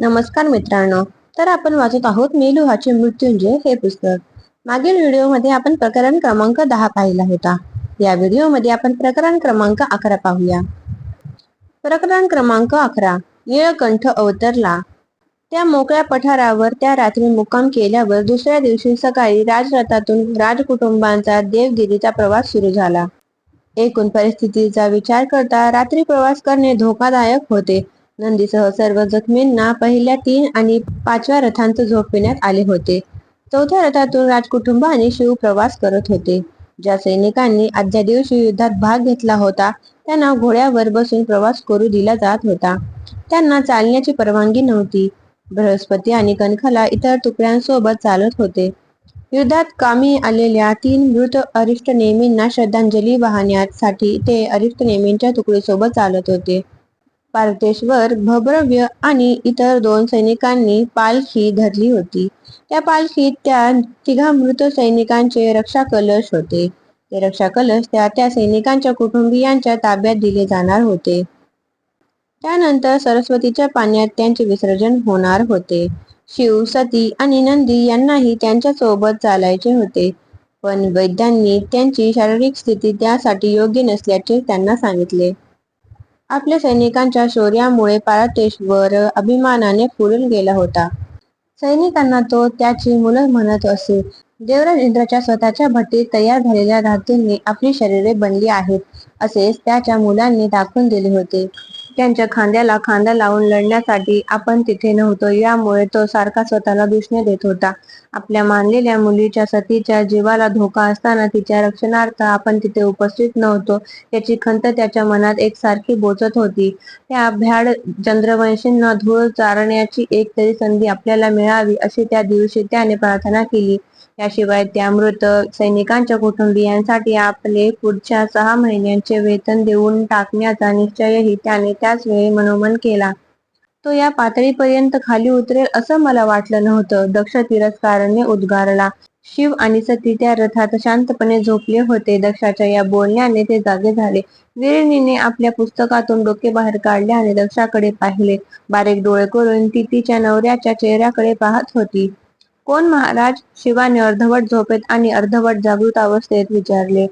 नमस्कार मित्रांनो. तर आपण वाचत आहोत मेलुहाचे मृत्युंजय हे पुस्तक. मागील व्हिडिओमध्ये आपण प्रकरण क्रमांक दहा पाहिला होता. या व्हिडिओमध्ये आपण प्रकरण क्रमांक अकरा पाहूया. प्रकरण क्रमांक अकरा. निळकंठ अवतरला. त्या मोकळ्या पठारावर त्या रात्री मुक्काम केल्यावर दुसऱ्या दिवशी सकाळी राजरथातून राजकुटुंबांचा देवगिरीचा प्रवास सुरू झाला. एकूण परिस्थितीचा विचार करता रात्री प्रवास करणे धोकादायक होते. नंदीसह सर्व जखमींना पहिल्या तीन आणि पाचव्या रथांत झोपविण्यात आले होते. चौथ्या रथातून राजकुटुंब आणि शिव प्रवास करत होते. ज्या सैनिकांनी आजच्या दिवशी युद्धात भाग घेतला होता त्यांना घोड्यावर बसून प्रवास करू दिला जात होता. त्यांना चालण्याची परवानगी नव्हती. बृहस्पती आणि कणखला इतर तुकड्यांसोबत चालत होते. युद्धात कामी आलेल्या तीन मृत अरिष्ट नेमींना श्रद्धांजली वाहण्यासाठी ते अरिष्ट नेमींच्या तुकडीसोबत चालत होते. पार्थेश्वर भभ्रव्य आणि इतर दोन सैनिकांनी पालखी धरली होती. त्या पालखीत त्या तिघा मृत सैनिकांचे रक्षा कलश होते. ते रक्षा कलश त्या त्या सैनिकांच्या कुटुंबियांच्या ताब्यात दिले जाणार होते. त्यानंतर सरस्वतीच्या पाण्यात त्यांचे विसर्जन होणार होते. शिव सती आणि नंदी यांनाही त्यांच्यासोबत चालायचे होते. पण वैद्यांनी त्यांची शारीरिक स्थिती त्यासाठी योग्य नसल्याचे त्यांना सांगितले. आपल्या सैनिकांच्या शौर्यामुळे पारतेश्वर अभिमानाने फुलून गेला होता. सैनिकांना तो त्याची मुलं म्हणत असे. देवराज इंद्राच्या स्वतःच्या भट्टीत तयार झालेल्या धातूंनी आपली शरीरे बनली आहेत असेच त्याच्या मुलांनी दाखवून दिले होते. त्यांच्या खांद्याला खांदा लावून लढण्यासाठी आपण तिथे नव्हतो. यामुळे तो सारखा स्वतःला दुष्णे देत होता. आपल्या मानलेल्या मुलीच्या सतीच्या जीवाला धोका असताना तिच्या रक्षणार्थ आपण तिथे उपस्थित नव्हतो याची खंत त्याच्या मनात एकसारखी बोचत होती. त्या भ्याड चंद्रवंशींना धूळ चारण्याची एक तरी संधी आपल्याला मिळावी अशी त्या दिवशी त्याने प्रार्थना केली. याशिवाय त्या मृत सैनिकांच्या कुटुंबियांसाठी आपले पुढच्या सहा महिन्यांचे वेतन देऊन टाकण्याचा निश्चयही त्याने त्याच वेळी मनोमन केला. तो या पातळीपर्यंत खाली उतरेल असं मला वाटलं नव्हतं. दक्ष तिरस्काराने उद्गारला. शिव आणि सती त्या रथात शांतपणे झोपले होते. दक्षाच्या या बोलण्याने ते जागे झाले. विरणीने आपल्या पुस्तकातून डोके बाहेर काढले आणि दक्षाकडे पाहिले. बारीक डोळे करून ती तिच्या नवऱ्याच्या चेहऱ्याकडे पाहत होती. कोण महाराज? शिवाने अर्धवट झोपेत आणि अर्धवट जागृत अवस्थेत विचारले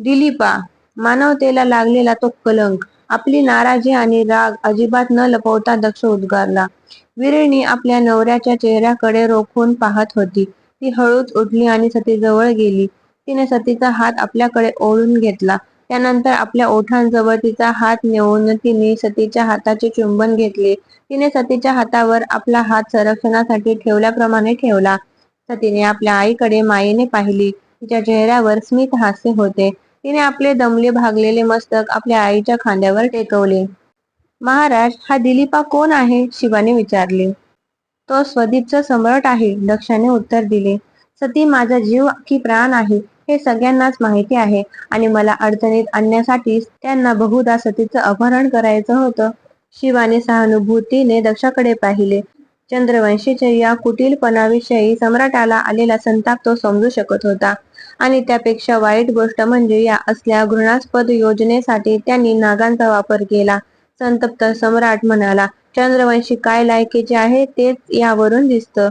दिलीपा मानवतेला लागलेला तो कलंक आपली नाराजी आणि राग अजिबात न लपवता दक्ष उद्गारला. विरिणी आपल्या नवऱ्याच्या चेहऱ्याकडे रोखून पाहत होती. ती हळूच उठली आणि सतीजवळ गेली. तिने सतीचा हात आपल्याकडे ओढून घेतला. त्यानंतर आपल्या ओठांजवळ तिचा हात नेऊन तिने सतीच्या हाताचे चुंबन घेतले. तिने सतीच्या हातावर आपला हात संरक्षणासाठी ठेवल्याप्रमाणे ठेवला. सतीने आपल्या आईकडे मायेने पाहिली. तिच्या चेहऱ्यावर स्मित हास्य होते. तिने आपले दमले भागलेले मस्तक आपल्या आईच्या खांद्यावर टेकवले. महाराज हा दिलीपा कोण आहे? शिवाने विचारले. तो स्वदीपचा सम्राट आहे दक्षाने उत्तर दिले. सती माझा जीव की प्राण आहे. हे सगळ्यांनाच माहिती आहे आणि मला अडचणीत आणण्यासाठी त्यांना बहुधा सतीचं अपहरण करायचं होतं. शिवाने सहानुभूतीने दक्षाकडे पाहिले. चंद्रवंशीच्या या कुटीलपणाविषयी सम्राटाला आलेला संताप तो समजू शकत होता. आणि त्यापेक्षा वाईट गोष्ट म्हणजे या असल्या घृणास्पद योजनेसाठी त्यांनी नागांचा वापर केला. संतप्त सम्राट म्हणाला चंद्रवंशी काय लायकीचे आहे तेच यावरून दिसतं.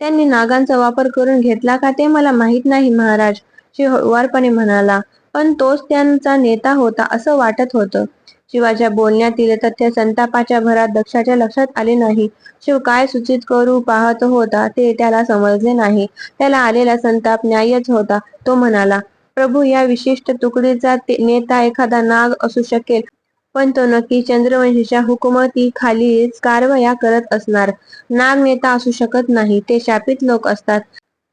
त्यांनी नागांचा वापर करून घेतला का ते मला माहीत नाही महाराज. शिव हळुवारपणे म्हणाला पण तोच त्यांचा नेता होता असं वाटत होतं. शिवाच्या बोलण्यातील तथ्य संतापाच्या भरात दक्षाच्या लक्षात आले नाही. शिव काय सूचित करू पाहत होता ते त्याला समजले नाही. त्याला आलेला संताप न्यायच होता. तो म्हणाला प्रभू या विशिष्ट तुकडीचा नेता एखादा नाग असू शकेल. पण तो नक्की चंद्रवंशीच्या हुकुमती खालीच कारवाया करत असणार. नाग नेता असू शकत नाही. ते शापित लोक असतात.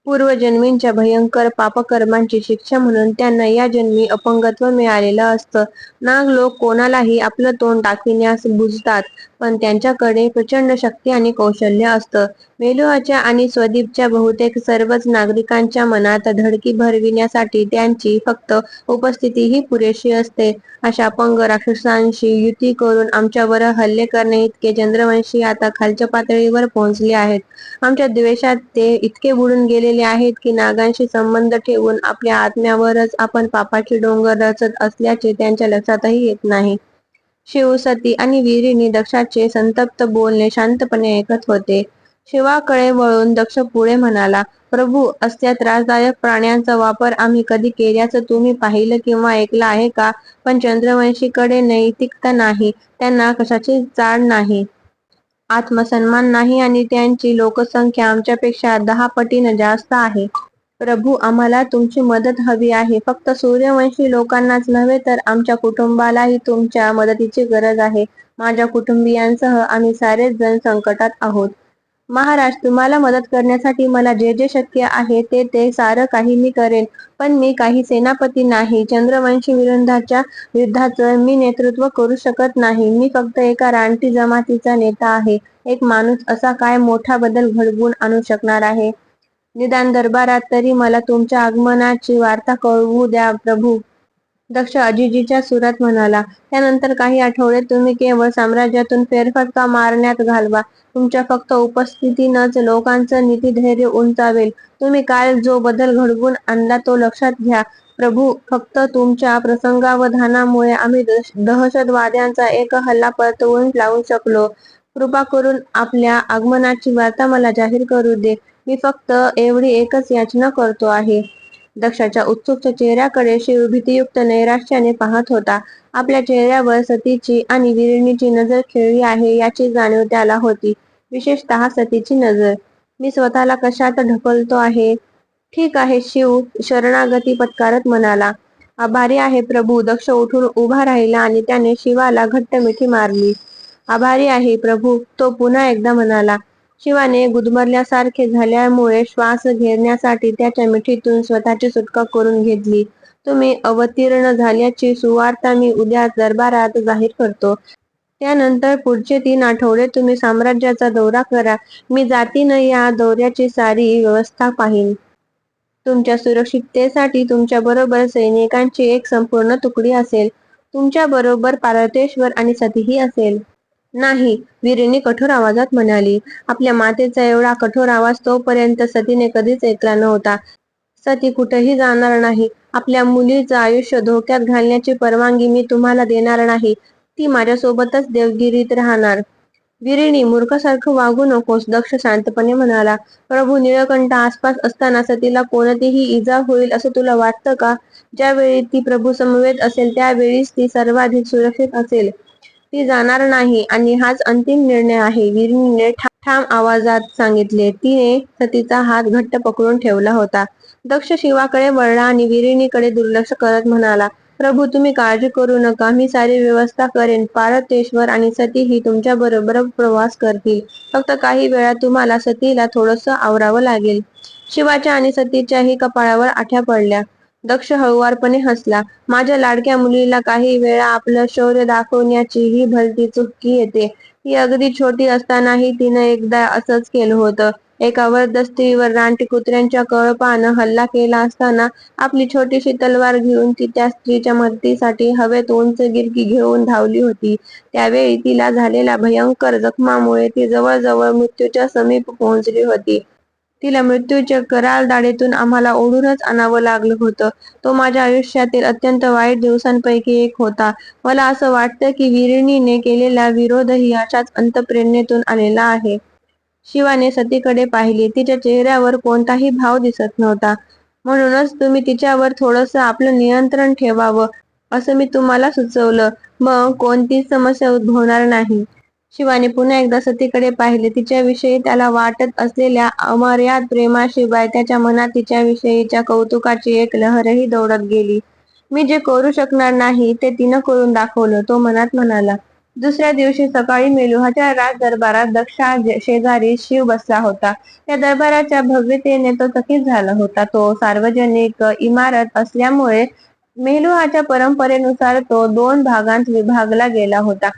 पूर्वजन्मींच्या भयंकर पापकर्मांची शिक्षा म्हणून त्यांना या जन्मी अपंगत्व मिळालेलं असतं. नाग लोक कोणालाही आपलं तोंड दाखविण्यास बुजतात पण त्यांच्याकडे प्रचंड शक्ती आणि कौशल्य असतं. मेलुआच्या आणि स्वदीपच्या बहुतेक सर्वच नागरिकांच्या मनात धडकी भरविण्यासाठी त्यांची फक्त उपस्थिती ही पुरेशी असते. अशा अपंग राक्षसांशी युती करून आमच्यावर हल्ले करणे इतके चंद्रवंशी आता खालच्या पातळीवर पोहोचले आहेत. आमच्या द्वेषात ते इतके बुडून गेले गेलेले आहेत की नागांशी संबंध ठेवून आपल्या आत्म्यावरच आपण पापाची डोंगर रचत असल्याचे त्यांच्या लक्षातही येत नाही. शिव सती आणि वीरीनी दक्षाचे संतप्त बोलणे शांतपणे ऐकत होते. शिवाकडे वळून दक्ष पुढे म्हणाला प्रभू असल्या त्रासदायक प्राण्यांचा वापर आम्ही कधी केल्याचं तुम्ही पाहिलं किंवा ऐकलं आहे का? पण चंद्रवंशीकडे नैतिकता नाही त्यांना कशाची चाड नाही. आत्मसन्मान नाही आणि त्यांची लोकसंख्या आमच्यापेक्षा दहा पटीनं जास्त आहे. प्रभू आम्हाला तुमची मदत हवी आहे. फक्त सूर्यवंशी लोकांनाच नव्हे तर आमच्या कुटुंबालाही तुमच्या मदतीची गरज आहे. माझ्या कुटुंबियांसह आम्ही सारेच जण संकटात आहोत. महाराज तुम्हाला मदत करण्यासाठी मला जे जे शक्य आहे ते ते सारं काही मी करेन पण मी काही सेनापती नाही. चंद्रवंशी विरुद्धाच्या युद्धाचं मी नेतृत्व करू शकत नाही. मी फक्त एका रानटी जमातीचा नेता आहे. एक माणूस असा काय मोठा बदल घडवून आणू शकणार आहे? निदान दरबारात तरी मला तुमच्या आगमनाची वार्ता कळवू द्या प्रभू. दक्ष अजिजीच्या सुरात म्हणाला त्यानंतर काही आठवडे तुम्ही केवळ साम्राज्यातून फेरफटका मारण्यात घालवा. तुमच्या फक्त उपस्थितीनंच लोकांचं नीतीधैर्य उंचावेल. तुम्ही काल जो बदल घडवून आणला तो लक्षात घ्या. प्रभू फक्त तुमच्या प्रसंगावधानामुळे आम्ही दहशतवाद्यांचा एक हल्ला परतवून लावू शकलो. कृपा करून आपल्या आगमनाची वार्ता मला जाहीर करू दे. मी फक्त एवढी एकच याचना करतो आहे. दक्षाच्या उत्सुक चेहऱ्याकडे शिव भीतीयुक्त नैराश्याने पाहत होता. आपल्या चेहऱ्यावर सतीची आणि विरिणीची नजर खेळली आहे याची जाणीव त्याला होती. विशेषतः सतीची नजर. मी स्वतःला कशात ढकलतो आहे? ठीक आहे शिव शरणागती पत्कारत म्हणाला. आभारी आहे प्रभू दक्ष उठून उभा राहिला आणि त्याने शिवाला घट्ट मिठी मारली. आभारी आहे प्रभू तो पुन्हा एकदा म्हणाला. शिवाने गुदमरल्यासारखे झाल्यामुळे श्वास घेण्यासाठी त्याच्या मिठीतून स्वतःची सुटका करून घेतली. तुम्ही अवतीर्ण झाल्याची सुवार्ता मी उद्या दरबारात जाहीर करतो. त्यानंतर पुढचे तीन आठवडे तुम्ही साम्राज्याचा दौरा करा. मी जातीनं या दौऱ्याची सारी व्यवस्था पाहीन. तुमच्या सुरक्षिततेसाठी तुमच्या बरोबर सैनिकांची एक संपूर्ण तुकडी असेल. तुमच्या बरोबर पारतेश्वर आणि सतीही असेल. नाही. वीरेने कठोर आवाजात म्हणाली आपल्या मातेचा एवढा कठोर आवाज तोपर्यंत सतीने कधीच ऐकला नव्हता. सती कुठेही जाणार नाही. आपल्या मुलीचं आयुष्य धोक्यात घालण्याची परवानगी मी तुम्हाला देणार नाही. ती माझ्यासोबतच देवगिरीत राहणार. वीरिणी मूर्खासारखं वागू नकोस दक्ष शांतपणे म्हणाला. प्रभू निळकंठ आसपास असताना सतीला कोणतीही इजा होईल असं तुला वाटतं का? ज्यावेळी ती प्रभू समवेत असेल त्यावेळीच ती सर्वाधिक सुरक्षित असेल. ती जाणार नाही आणि हाच अंतिम निर्णय आहे. विरिणीने ठाम आवाजात सांगितले. तिने सतीचा हात घट्ट पकडून ठेवला होता. दक्ष शिवाकडे वळला आणि विरिणीकडे दुर्लक्ष करत म्हणाला प्रभू तुम्ही काळजी करू नका. मी सारी व्यवस्था करेन. पारतेश्वर आणि सती ही तुमच्या बरोबर प्रवास करतील. फक्त काही वेळा तुम्हाला सतीला थोडस आवरावं लागेल. शिवाच्या आणि सतीच्याही कपाळावर आठ्या पडल्या. दक्ष हळुवारपणे हसला. माझ्या लाडक्या मुलीला काही वेळा आपलं शौर्य दाखवण्याची ही भलती चुकी येते. ती अगदी छोटी असतानाही तिनं एकदा असंच केलं होतं. एका वरदस्तीवर स्त्रीवर रानटी कुत्र्यांच्या कळपानं हल्ला केला असताना आपली छोटीशी तलवार घेऊन ती त्या स्त्रीच्या मदतीसाठी हवेत उंच गिरकी घेऊन धावली होती. त्यावेळी तिला झालेल्या भयंकर जखमामुळे ती जवळजवळ मृत्यूच्या समीप पोहोचली होती. तिला मृत्यूच्या कराल दाढेतून आम्हाला ओढूनच आणावं लागलं होतं. तो माझ्या आयुष्यातील अत्यंत वाईट दिवसांपैकी एक होता. मला असं वाटतं की विरिणीने केलेला विरोधही अशाच अंतप्रेरणेतून आलेला आहे. शिवाने सतीकडे पाहिले. तिच्या चेहऱ्यावर कोणताही भाव दिसत नव्हता. म्हणूनच तुम्ही तिच्यावर थोडस आपलं नियंत्रण ठेवावं असं मी तुम्हाला सुचवलं. मग कोणतीच समस्या उद्भवणार नाही. शिवाने पुन्हा एकदा सतीकडे पाहिले. तिच्याविषयी त्याला वाटत असलेल्या अमर्याद प्रेमाशिवाय त्याच्या मनात तिच्याविषयीच्या कौतुकाची एक लहरही दौडत गेली. मी जे करू शकणार नाही ते तिनं करून दाखवलं तो मनात म्हणाला. दुसऱ्या दिवशी सकाळी मेलुहाच्या राज दरबारात दक्षा शेजारी शिव बसला होता. त्या दरबाराच्या भव्यतेने तो चकित झाला होता. तो सार्वजनिक इमारत असल्यामुळे मेलुहाच्या परंपरेनुसार तो दोन भागांत विभागला गेला होता.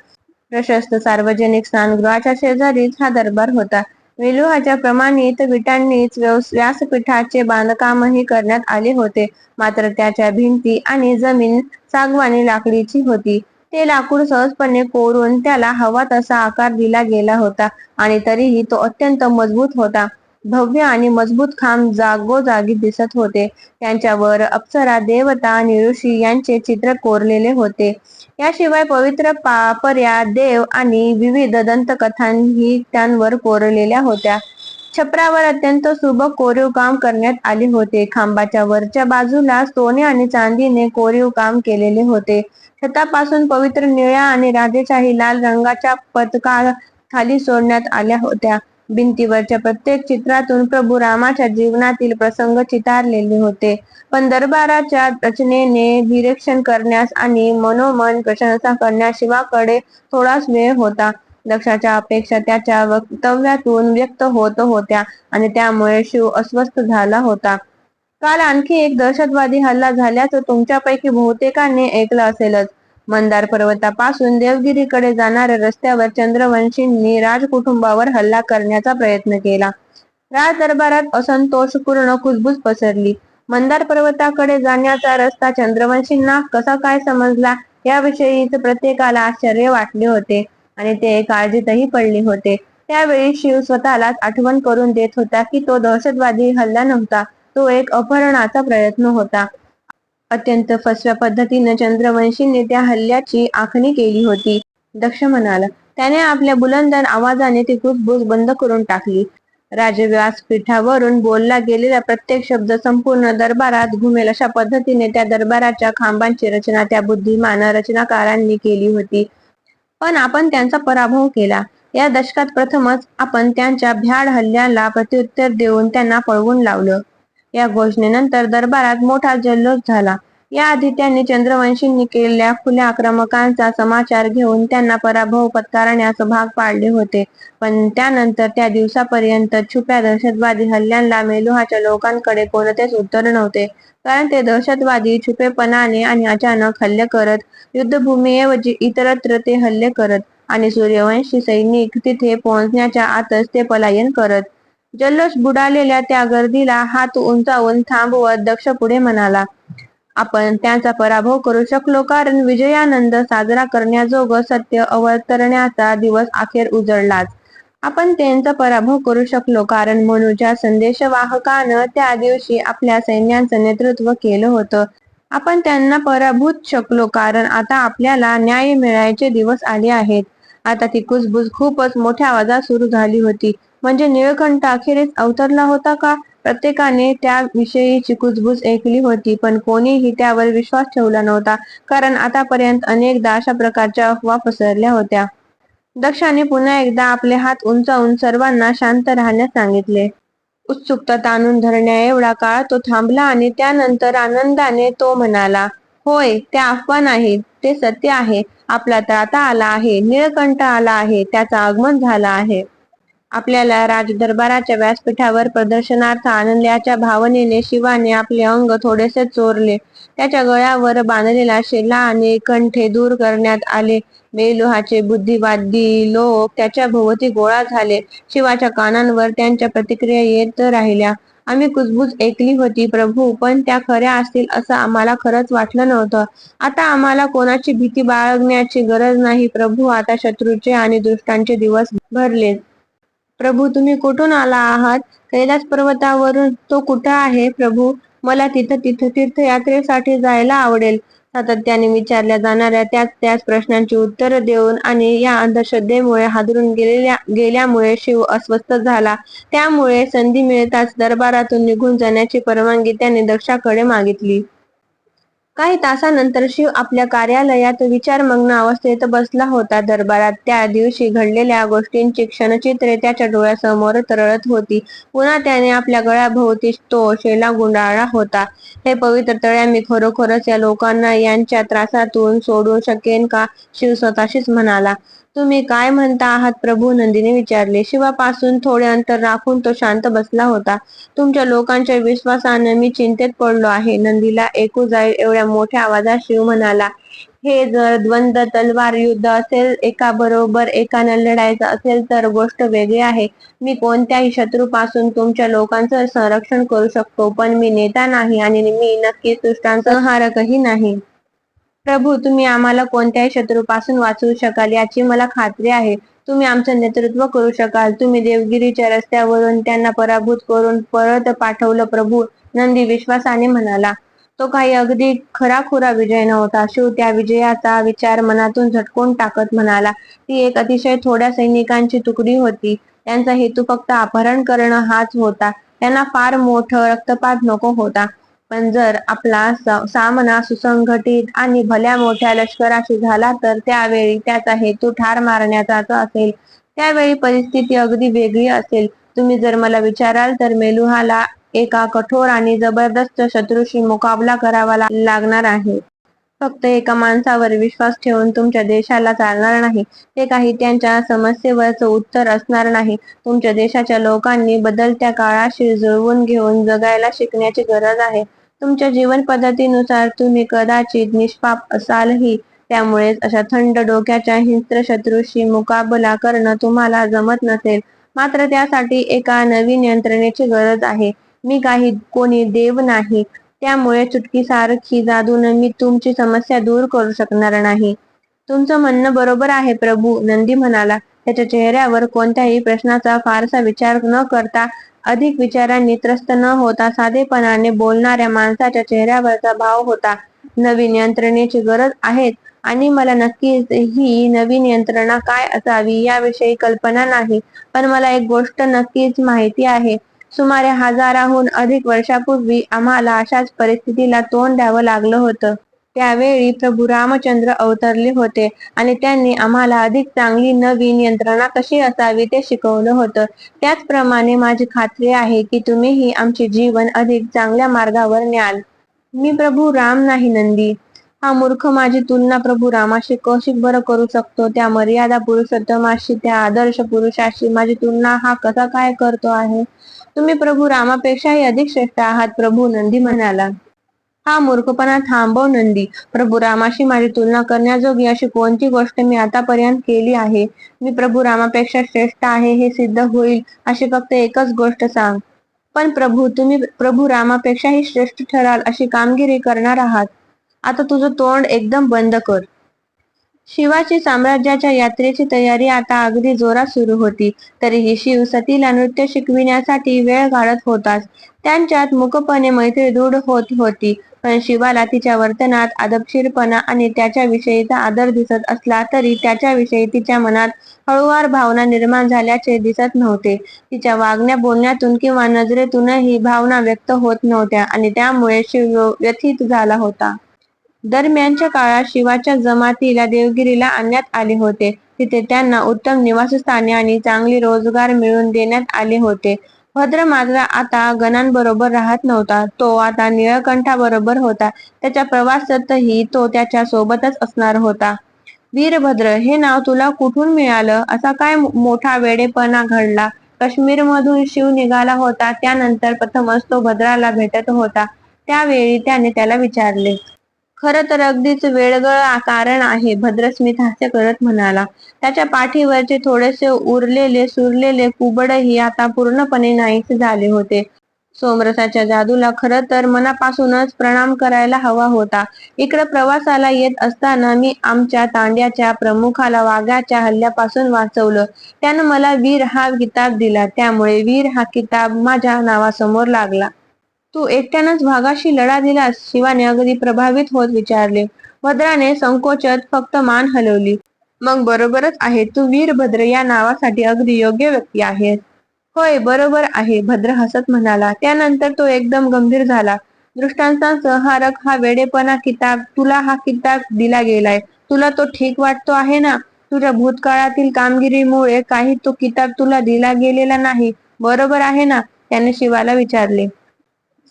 प्रशस्त सार्वजनिक स्नानगृहाच्या शेजारीच हा दरबार होता. वेलुहाच्या प्रमाणित विटांनीच व्यासपीठाचे बांधकामही करण्यात आले होते. मात्र त्याच्या भिंती आणि जमीन सागवानी लाकडीची होती. ते लाकूड सहजपणे कोरून त्याला हवा तसा आकार दिला गेला होता आणि तरीही तो अत्यंत मजबूत होता. भव्य आणि मजबूत खांब जागोजागी दिसत होते. त्यांच्यावर अप्सरा देवता आणि ऋषी यांचे चित्र कोरलेले होते. याशिवाय पवित्र पापर्या देव आणि विविध दंतकथांही त्यांवर कोरलेल्या होत्या. छपरावर अत्यंत सुबक कोरीव काम करण्यात आले होते. खांबाच्या वरच्या बाजूला सोने आणि चांदीने कोरीव काम केलेले होते. छतापासून पवित्र निळ्या आणि राजेशाही लाल रंगाच्या पदका खाली सोडण्यात आल्या होत्या. भिंतीवरच्या प्रत्येक चित्रातून प्रभू रामाच्या जीवनातील प्रसंग चितारलेले होते. पण दरबाराच्या रचनेने निरीक्षण करण्यास आणि मनोमन प्रशंसा करण्यास शिवाकडे थोडाच वेळ होता. लक्षाच्या अपेक्षा त्याच्या वक्तव्यातून व्यक्त होत होत्या आणि त्यामुळे शिव अस्वस्थ झाला होता. काल आणखी एक दहशतवादी हल्ला झाल्याचं तुमच्यापैकी बहुतेकांनी ऐकलं असेलच. मंदार पर्वतापासून देवगिरीकडे जाणाऱ्या रस्त्यावर चंद्रवंशींनी राजकुटुंबावर हल्ला करण्याचा प्रयत्न केला. राज दरबारात असंतोषपूर्ण कुजबूज पसरली. मंदार पर्वताकडे जाण्याचा रस्ता चंद्रवंशींना कसा काय समजला याविषयीच प्रत्येकाला आश्चर्य वाटले होते आणि ते काळजीतही पडले होते. त्यावेळी शिव स्वतःलाच आठवण करून देत होता की तो दहशतवादी हल्ला नव्हता तो एक अपहरणाचा प्रयत्न होता. अत्यंत फसव्या पद्धतीने चंद्रवंशीने त्या हल्ल्याची आखणी केली होती. दक्ष म्हणाला त्याने आपल्या बुलंदन आवाजाने ती कुसबुस बंद करून टाकली. राजव्यासपीठावरून बोलला गेलेला प्रत्येक शब्द संपूर्ण दरबारात घुमेल अशा पद्धतीने त्या दरबाराच्या खांबांची रचना त्या बुद्धिमान रचनाकारांनी केली होती. पण आपण त्यांचा पराभव केला. या दशकात प्रथमच आपण त्यांच्या भ्याड हल्ल्याला प्रत्युत्तर देऊन त्यांना पळवून लावलं. या घोषणेनंतर दरबारात मोठा जल्लोष झाला. याआधी त्यांनी चंद्रवंशींनी केलेल्या खुल्या आक्रमकांचा समाचार घेऊन त्यांना पराभव पत्कारण्यास भाग पाडले होते. पण त्यानंतर त्या दिवसापर्यंत छुप्या दहशतवादी हल्ल्यांना मेलुहाच्या लोकांकडे कोणतेच उत्तर नव्हते. कारण ते दहशतवादी छुपेपणाने आणि अचानक हल्ले करत युद्धभूमीऐवजी इतरत्र ते हल्ले करत आणि सूर्यवंशी सैनिक तिथे पोहोचण्याच्या आतच ते पलायन करत. जल्लोष बुडालेल्या त्या गर्दीला हात उंचावून थांबवत दक्ष पुढे म्हणाला आपण त्यांचा पराभव करू शकलो कारण विजयानंद साजरा करण्याजोगं सत्य अवतरण्याचा दिवस अखेर उजळलाच. आपण त्यांचा पराभव करू शकलो कारण मनुच्या संदेशवाहकानं त्या दिवशी आपल्या सैन्याचं नेतृत्व केलं होतं. आपण त्यांना पराभूत शकलो कारण आता आपल्याला न्याय मिळायचे दिवस आले आहेत. आता ती कुजबुज खूपच मोठ्या आवाजात सुरू झाली होती. म्हणजे निळकंठ अखेरीस अवतरला होता का? प्रत्येकाने त्याविषयीची कुजबूज ऐकली होती पण कोणीही त्यावर विश्वास ठेवला नव्हता कारण आतापर्यंत अनेकदा अशा प्रकारच्या अफवा पसरल्या होत्या. दक्षाने पुन्हा एकदा आपले हात उंचावून सर्वांना शांत राहण्यास सांगितले. उत्सुकता ताणून धरण्या एवढा काळ तो थांबला आणि त्यानंतर आनंदाने तो म्हणाला होय त्या अफवा नाही ते सत्य आहे. आपला त्राता आला आहे निळकंठ आला आहे त्याचा आगमन झाला आहे. आपल्याला राजदरबाराच्या व्यासपीठावर प्रदर्शनार्थ आनंदाच्या भावनेने शिवाने आपले अंग थोडेसे चोरले. त्याच्या गळ्यावर बांधलेला शेला आणि कंठे दूर करण्यात आले. मेलोहाचे बुद्धिवादी लोक त्याच्या भोवती गोळा झाले. शिवाच्या कानांवर त्यांच्या प्रतिक्रिया येत राहिल्या. आम्ही कुजबूज ऐकली होती प्रभू पण त्या खऱ्या असतील असं आम्हाला खरंच वाटलं नव्हतं. आता आम्हाला कोणाची भीती बाळगण्याची गरज नाही प्रभू. आता शत्रूचे आणि दुष्टांचे दिवस भरले. प्रभू तुम्ही कुठून आला आहात? कैलास पर्वतावरून तो कुठं आहे? प्रभू मला तिथं तिथं तीर्थयात्रेसाठी जायला आवडेल. सातत्याने विचारल्या जाणाऱ्या त्याच त्याच प्रश्नांची उत्तरं देऊन आणि या अंधश्रद्धेमुळे हादरून गेलेल्या गेल्यामुळे शिव अस्वस्थ झाला. त्यामुळे संधी मिळताच दरबारातून निघून जाण्याची परवानगी त्याने दक्षाकडे मागितली. काही तासानंतर शिव आपल्या कार्यालयात विचारमग्न अवस्थेत बसला होता. दरबारात त्या दिवशी घडलेल्या गोष्टींची क्षणचित्रे त्याच्या डोळ्यासमोर तरळत होती. पुन्हा त्याने आपल्या गळ्याभोवती तो शेला गुंडाळला होता. हे पवित्र तळ्या मी खरोखरच या लोकांना यांच्या त्रासातून सोडू शकेन का? शिव स्वतःशीच म्हणाला. तुम्ही काय म्हणता आहात? प्रभू नंदीने विचारले. शिवापासून थोडे अंतर राखून तो शांत बसला होता. तुमच्या लोकांच्या विश्वासानं मी चिंतेत पडलो आहे. नंदीला ऐकू जाईल एवढ्या मोठ्या आवाजात शिव म्हणाला हे जर द्वंद्व तलवार युद्ध असेल एका बरोबर एकानं लढायचं असेल तर गोष्ट वेगळी आहे. मी कोणत्याही शत्रूपासून तुमच्या लोकांचं संरक्षण करू शकतो पण मी नेता नाही आणि मी नक्कीच दुष्टांचा संहारकही नाही. प्रभू तुम्ही आम्हाला कोणत्याही शत्रूपासून वाचवू शकाल याची मला खात्री आहे. तुम्ही आमचं नेतृत्व करू शकाल. तुम्ही देवगिरीच्या रस्त्यावरून त्यांना पराभूत करून परत पाठवलं प्रभू नंदी विश्वासाने म्हणाला. तो काही अगदी खराखुरा विजय नव्हता. शिव त्या विजयाचा विचार मनातून झटकून टाकत म्हणाला ती एक अतिशय थोड्या सैनिकांची तुकडी होती. त्यांचा हेतू फक्त अपहरण करणं हाच होता. त्यांना फार मोठं रक्तपात नको होता. पण जर आपला सामना सुसंघटित आणि भल्या मोठ्या लष्कराशी झाला तर त्यावेळी त्याचा हेतू ठार मारण्याचाच असेल. त्यावेळी परिस्थिती अगदी वेगळी असेल. तुम्ही जर मला विचाराल तर मेलुहाला एका कठोर आणि जबरदस्त शत्रूशी मुकाबला करावा लागणार आहे. फक्त एका माणसावर विश्वास ठेवून तुमच्या देशाला चालणार नाही. ते काही त्यांच्या समस्येवरच उत्तर असणार नाही. तुमच्या देशाच्या लोकांनी बदलत्या काळाशी जुळवून घेऊन जगायला शिकण्याची गरज आहे. तुमच्या जीवन पद्धतीनुसार तुम्ही कदाचित निष्पाप असालही. त्यामुळेच अशा थंड डोक्याच्या हिंस्त्र शत्रूशी मुकाबला करणं तुम्हाला जमत नसेल. मात्र त्यासाठी एका नवीन यंत्रणेची गरज आहे. मी काही कोणी देव नाही. त्यामुळे चुटकीसारखी जादून मी तुमची समस्या दूर करू शकणार नाही. तुमचं म्हणणं बरोबर आहे प्रभू. नंदी म्हणाला त्याच्या चेहऱ्यावर कोणत्याही प्रश्नाचा फारसा विचार न करता अधिक विचारांनी त्रस्त न होता साधेपणाने बोलणाऱ्या माणसाच्या चेहऱ्यावरचा भाव होता. नवीन यंत्रणेची गरज आहे आणि मला नक्कीच ही नवीन यंत्रणा काय असावी याविषयी कल्पना नाही पण मला एक गोष्ट नक्कीच माहिती आहे. सुमारे हजाराहून अधिक वर्षापूर्वी आम्हाला अशाच परिस्थितीला तोंड द्यावं लागलं होतं. त्यावेळी प्रभू रामचंद्र अवतरले होते आणि त्यांनी आम्हाला अधिक चांगली नवीन यंत्रणा कशी असावी ते शिकवलं होतं. त्याचप्रमाणे माझी खात्री आहे की तुम्हीही आमचे जीवन अधिक चांगल्या मार्गावर न्याल. मी प्रभू राम नाही नंदी. हा मूर्ख माझी तुलना प्रभू रामाशी कशी बरं करू शकतो? त्या मर्यादा पुरुषोत्तमाशी त्या आदर्श पुरुषाशी माझी तुलना हा कसा काय करतो आहे? तुम्ही प्रभू रामापेक्षाही अधिक श्रेष्ठ आहात प्रभू नंदी म्हणाला. हा मूर्खपणा थांबव नंदी. प्रभू रामाशी माझी तुलना करण्याजोगी अशी कोणती गोष्ट मी आतापर्यंत केली आहे? मी प्रभू रामापेक्षा श्रेष्ठ आहे हे सिद्ध होईल अशी फक्त एकच गोष्ट सांग. पण प्रभू तुम्ही प्रभू रामापेक्षाही श्रेष्ठ ठराल अशी कामगिरी करणार आहात. आता तुझं तोंड एकदम बंद कर. शिवाची साम्राज्याच्या यात्रेची तयारी आता अगदी जोरात सुरू होती. तरीही शिव सतीला नृत्य शिकविण्यासाठी वेळ काढत होताच. त्यांच्यात मुकपणे मैत्री दृढ होत होती. पण शिवाला तिच्या वर्तनात आदबशीरपणा आणि त्याच्याविषयीचा आदर दिसत असला तरी त्याच्याविषयी तिच्या मनात हळूवार भावना निर्माण झाल्याचे दिसत नव्हते. तिच्या वागण्या बोलण्यातून किंवा नजरेतूनही भावना व्यक्त होत नव्हत्या आणि त्यामुळे शिव व्यथित झाला होता. दरम्यानच्या काळात शिवाच्या जमातीला देवगिरीला आणण्यात आले होते. तिथे त्यांना उत्तम निवासस्थाने आणि चांगली रोजगार मिळवून देण्यात आले होते. भद्र मात्र आता गणांबरोबर राहत नव्हता. तो आता निळकंठाबरोबर होता. त्याच्या प्रवासातही तो त्याच्या सोबतच असणार होता. वीरभद्र हे नाव तुला कुठून मिळालं? असा काय मोठा वेडेपणा घडला? काश्मीर मधून शिव निघाला होता. त्यानंतर प्रथमच तो भद्राला भेटत होता. त्यावेळी त्याने त्याला विचारले खर तर अगदीच वेळगळ कारण आहे भद्रस्मित हास्य करत म्हणाला. त्याच्या पाठीवरचे थोडेसे उरलेले सुरलेले कुबडही आता पूर्णपणे नाहीसे झाले होते. सोमरसाच्या जादूला खर तर मनापासूनच प्रणाम करायला हवा होता. इकडे प्रवासाला येत असताना मी आमच्या तांड्याच्या प्रमुखाला वाघाच्या हल्ल्यापासून वाचवलं. त्यानं मला वीर हा किताब दिला. त्यामुळे वीर हा किताब माझ्या नावासमोर लागला. तू एकट्यानंच भागाशी लढा दिलास शिवाने अगदी प्रभावित होत विचारले. भद्राने संकोचत फक्त मान हलवली. मग बरोबरच आहे तू वीरभद्र या नावासाठी अगदी योग्य व्यक्ती आहेस. होय बरोबर आहे भद्र हसत म्हणाला. त्यानंतर तो एकदम गंभीर झाला. दृष्टांतांसह सहारक हा वेडेपणा किताब तुला हा किताब दिला गेलाय. तुला तो ठीक वाटतो आहे ना? तुझ्या भूतकाळातील कामगिरीमुळे काही तो किताब तुला दिला गेलेला नाही. बरोबर आहे ना? त्याने शिवाला विचारले.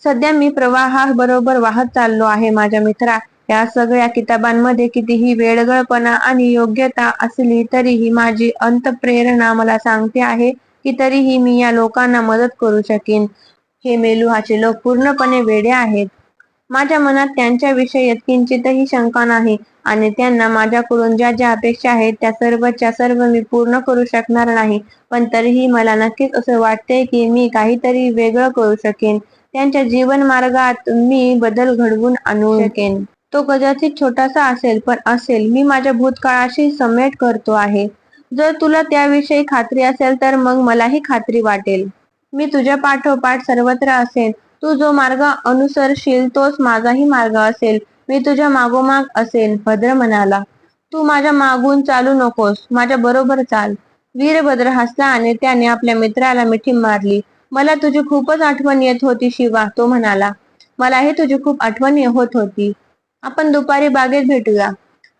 सध्या मी प्रवाहाबरोबर वाहत चाललो आहे. माझ्या मित्रा या सगळ्या किताबांमध्ये कितीही वेळगळपणा आणि योग्यता असली तरीही माझी अंतप्रेरणा मला सांगते आहे की तरीही मी या लोकांना मदत करू शकेन. हे मेलुहाचे लोक पूर्णपणे वेडे आहेत. माझ्या मनात त्यांच्याविषयी किंचितही शंका नाही आणि त्यांना माझ्याकडून ज्या ज्या अपेक्षा आहेत त्या सर्वच्या सर्व मी पूर्ण करू शकणार नाही. पण तरीही मला नक्कीच असं वाटते की मी काहीतरी वेगळं करू शकेन. त्यांच्या जीवन मार्गात मी बदल घडवून आणू शकेन तो कदाचित छोटासा असेल पण असेल. मी माझ्या भूतकाळाशी समेट करतो आहे. जर तुला त्याविषयी खात्री असेल तर मग मलाही खात्री वाटेल. मी तुझ्या पाठोपाठ सर्वत्र असेन. तू जो मार्ग अनुसरशील तोच माझाही मार्ग असेल. मी तुझ्या मागोमाग असेन भद्र म्हणाला तू माझ्या मागून चालू नकोस. माझ्या बरोबर चाल. वीरभद्र हसला आणि त्याने आपल्या मित्राला मिठी मारली. मला तुझी खूपच आठवण येत होती शिवा तो म्हणाला. मलाही तुझी खूप आठवण होत होती. आपण दुपारी बागेत भेटूया.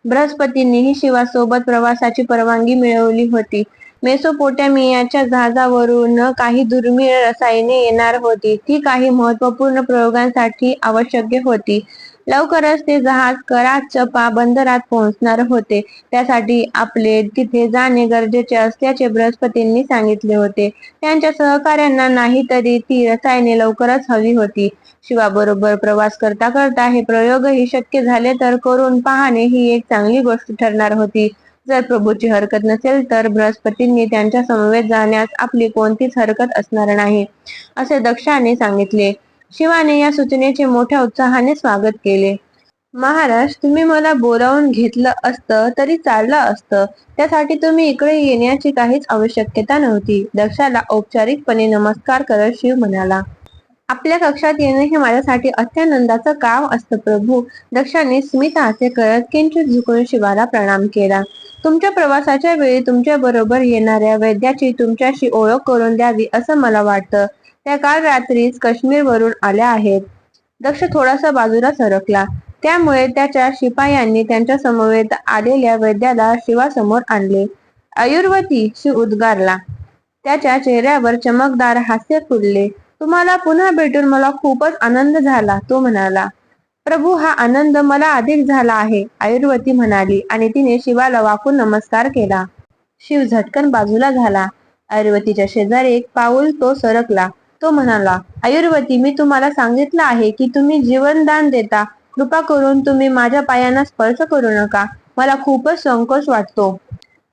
बृहस्पतींनीही शिवासोबत प्रवासाची परवानगी मिळवली होती. मेसोपोटॅमियाच्या जहाजावरून काही दुर्मिळ रसायने येणार होती. ती काही महत्त्वपूर्ण प्रयोगांसाठी आवश्यक होती. लवकरच ते जहाज कराचपा बंदरात पोहोचणार होते. त्यासाठी आपले तिथे जाणे गरजेचे असल्याचे बृहस्पतींनी सांगितले होते. त्यांच्या सहकाऱ्यांना नाही तरी ती रसायने लवकरच हवी होती. शिवाबरोबर प्रवास करता करता हे प्रयोगही शक्य झाले तर करून पाहणे ही एक चांगली गोष्ट ठरणार होती. जर प्रभूची हरकत नसेल तर बृहस्पतींनी त्यांच्या समवेत जाण्यास आपली कोणतीच हरकत असणार नाही असे दक्षाने सांगितले. शिवाने या सूचनेचे मोठ्या उत्साहाने स्वागत केले. महाराज तुम्ही मला बोलावून घेतलं असतं तरी चाललं असतं. त्यासाठी तुम्ही इकडे येण्याची काहीच आवश्यकता नव्हती दक्षाला औपचारिकपणे नमस्कार करत शिव म्हणाला. आपल्या कक्षात येणे हे माझ्यासाठी अत्यानंदाचं काम असतं प्रभू दक्षाने स्मित हास्य करत किंचित झुकून शिवाला प्रणाम केला. तुमच्या प्रवासाच्या वेळी तुमच्या बरोबर येणाऱ्या वैद्याची तुमच्याशी ओळख करून द्यावी असं मला वाटतं. त्या काल रात्रीच काश्मीरवरून आल्या आहेत. दक्ष थोडासा बाजूला सरकला. त्यामुळे त्याच्या शिपायांनी त्यांच्या समवेत आलेल्या वैद्याला शिवासमोर आणले. आयुर्वती शिव उद्गारला. त्याच्या चेहऱ्यावर चमकदार हास्य फुलले. तुम्हाला पुन्हा भेटून मला खूपच आनंद झाला तो म्हणाला. प्रभू हा आनंद मला अधिक झाला आहे आयुर्वती म्हणाली आणि तिने शिवाला वाकून नमस्कार केला. शिव झटकन बाजूला झाला. आयुर्वतीच्या शेजारी एक पाऊल तो सरकला. तो म्हणाला आयुर्वती मी तुम्हाला सांगितलं आहे की तुम्ही जीवनदान देता. कृपा करून तुम्ही माझ्या पायांना स्पर्श करू नका. मला खूपच संकोच वाटतो.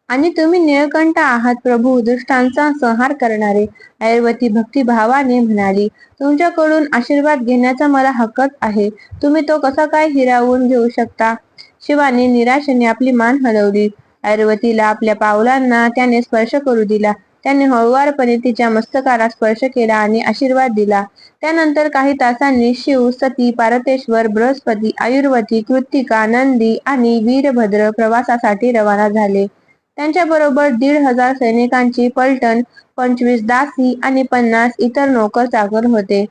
आणि तुम्ही निळकंठ आहात प्रभू. दुष्टांचा संहार करणारे आयुर्वती भक्तिभावाने म्हणाली तुमच्याकडून आशीर्वाद घेण्याचा मला हक्कच आहे. तुम्ही तो कसा काय हिरावून घेऊ शकता? शिवाने निराशेने आपली मान हलवली. आयुर्वतीला आपल्या पावलांना त्याने स्पर्श करू दिला. त्याने हळुवारपणे तिच्या मस्तकाला स्पर्श केला आणि आशीर्वाद दिला. त्यानंतर काही तासांनी शिव सती पारतेश्वर बृहस्पती आयुर्वती कृत्तिका नंदी आणि वीरभद्र प्रवासासाठी रवाना झाले. त्यांच्याबरोबर दीड हजार सैनिकांची पलटण पंचवीस दासी आणि पन्नास इतर नोकर चाकर होते.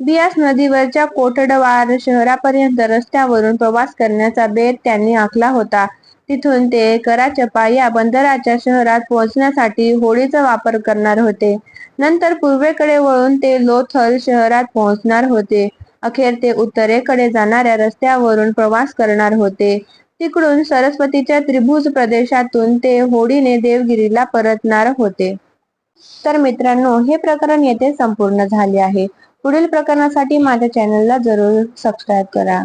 बियास नदीवरच्या कोटडवार शहरापर्यंत रस्त्यावरून प्रवास करण्याचा बेत त्यांनी आखला होता. तिथून ते कराचपा या बंदराच्या शहरात पोहोचण्यासाठी होडीचा वापर करणार होते. नंतर पूर्वेकडे वळून ते लोथल शहरात पोहोचणार होते. अखेर ते उत्तरेकडे जाणाऱ्या रस्त्यावरून प्रवास करणार होते. तिकडून सरस्वतीच्या त्रिभुज प्रदेशातून ते होडीने देवगिरीला परतणार होते. तर मित्रांनो हे प्रकरण येथे संपूर्ण झाले आहे. पुढील प्रकरणासाठी माझ्या चॅनलला जरूर सबस्क्राईब करा.